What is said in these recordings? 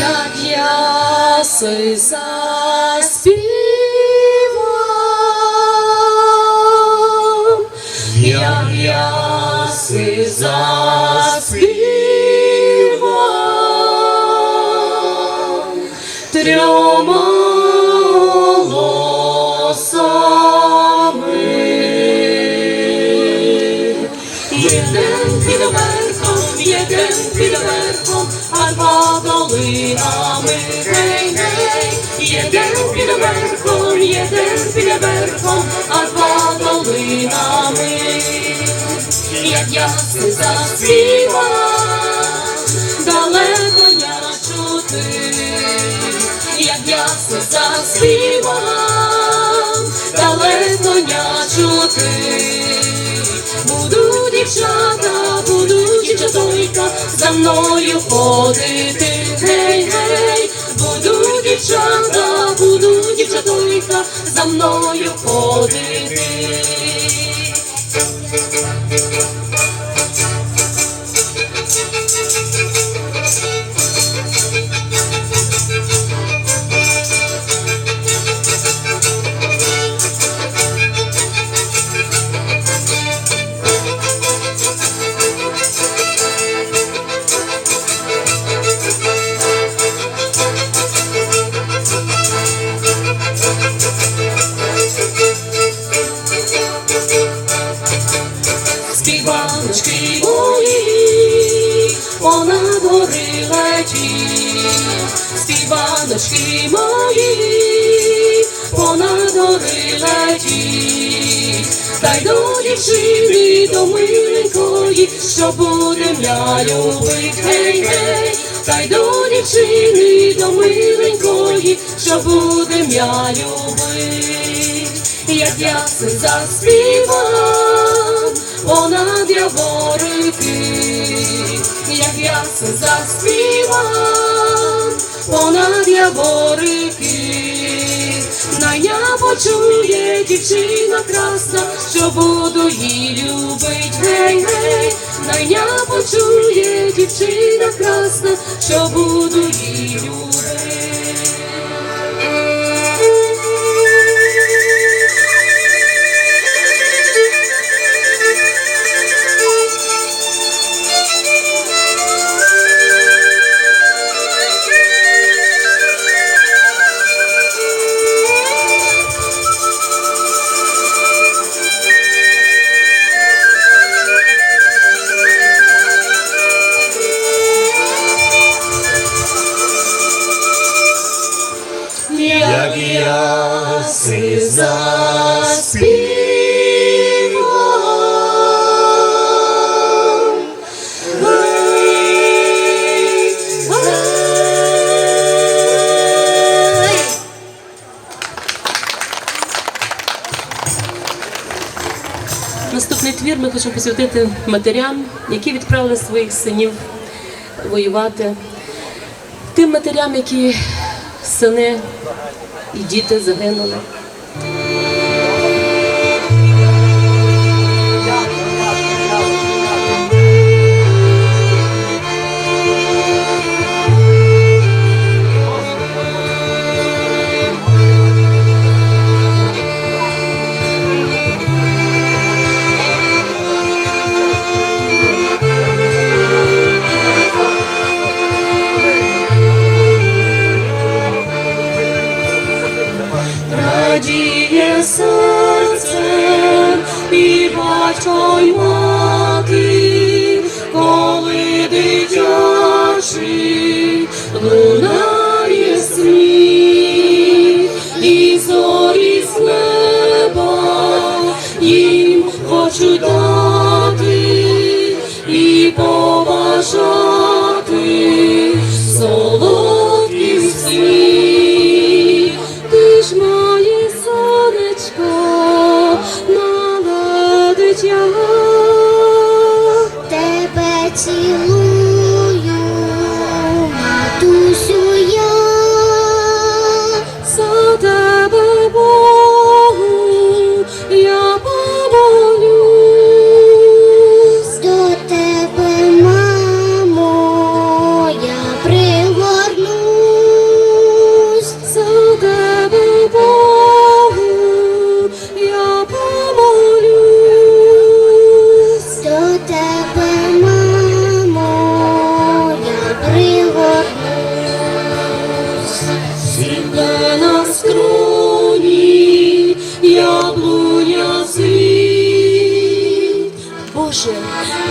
як яси заспівав, як яси заспівав, трьома голосами. Єден верхом, єден під верхом, а два долинами, гей, гей, єден під верхом, єден під верхом, а два долинами, як я се заспівав, далеко я чути, як я се заспівав, далеко я чути. Буду дівчата, буду дівчатойка, за мною ходити, гей, гей, буду дівчата, буду дівчатойка, за мною ходити. Гори співаночки мої, понад гори летіть, та до дівчини, до миленької, що будем я любить, гей, гей, та й до дівчини, до миленької, що будем я любить, як я се заспівав, понад яворики, як я се заспівав, понад яворики, на я почує дівчина красна, що буду її любить, гей, гей, на я почує дівчина красна, що буду її любить. Ми хочемо посвятити матерям, які відправили своїх синів воювати. Тим матерям, які сини і діти загинули. 活出的。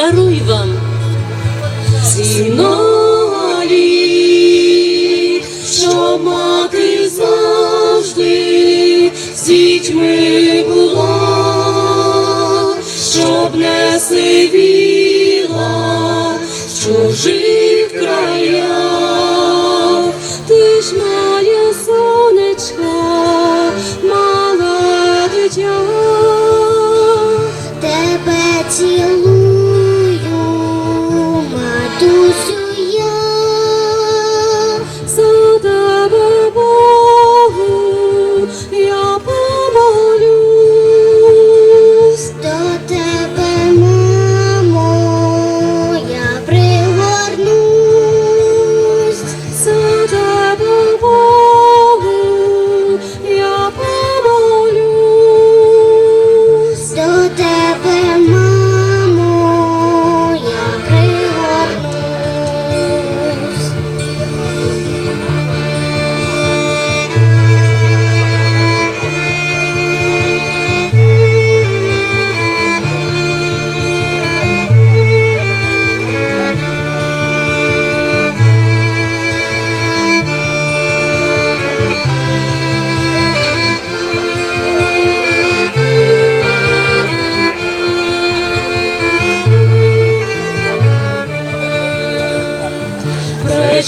Даруй вам сінолі, що мати завжди з дітьми була, щоб не сивіла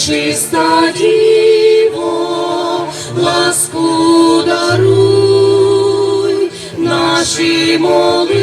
Пречиста діво, ласку даруй, наші молитви,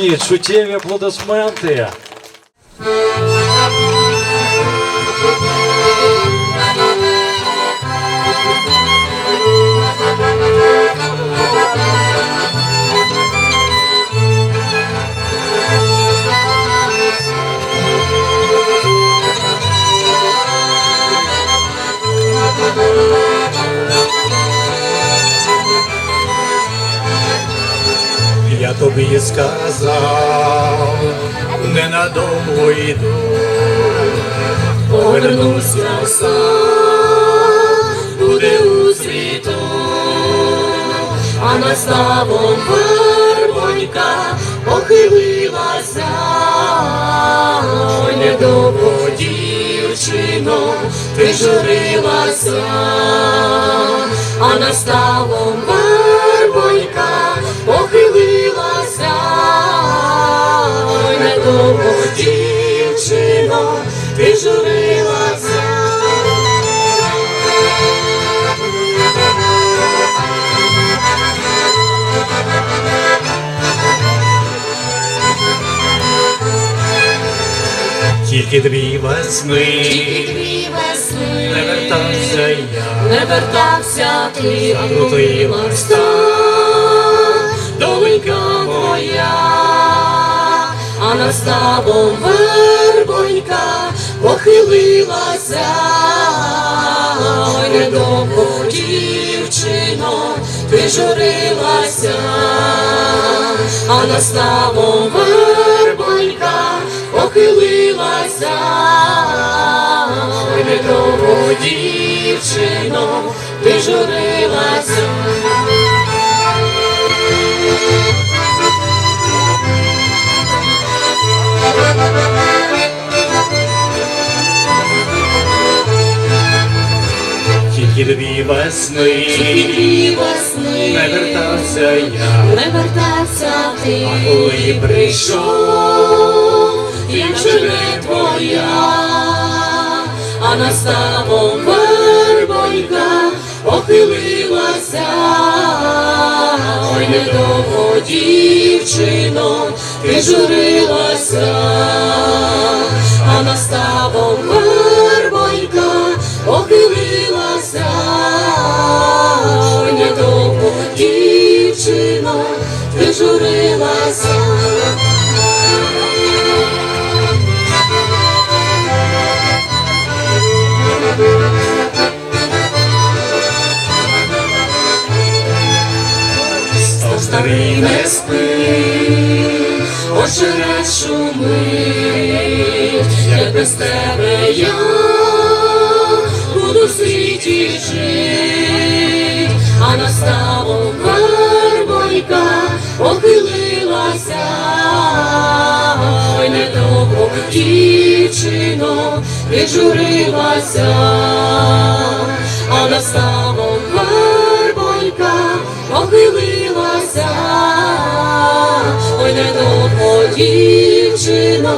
ніжні, чуттєві аплодисменти. Повернуся сам, буде у світу, а наставом вербонька похилилася, ой, недовго дівчино, ти журилася, а наставом вербонька тільки дві весни, Дві весни. Не вертався я, не вертався ти, Крутилась доленька моя, а наставом вербонька похилилася, ой, недовго дівчино, ти журилася, а наставом вербонька дівчино, ти журилася. Тільки дві весни, Дві весни, не вертався я, не вертався ти, а коли прийшов, я вже не твоя, а наставом вербонька похилилася, ой, недовго, дівчино, ти журилася, а наставом вербонька похилилася, ой, недовго, дівчино, ти журилася. Старий не спить. Очерет шумить, як без тебе я буду в світі жить, а наставом гарбонька похилилася, ой, недовго дівчино віджурилася, а гарбонька дівчино,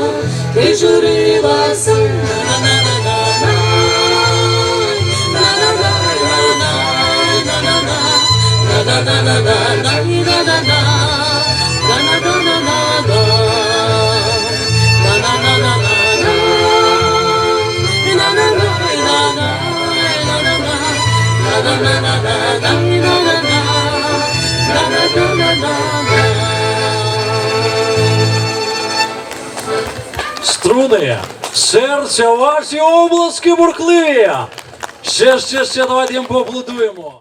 ти журилася. Струни, серця ваші обласки бурхливі. Ще, ще, ще, давайте їм поаплодуємо.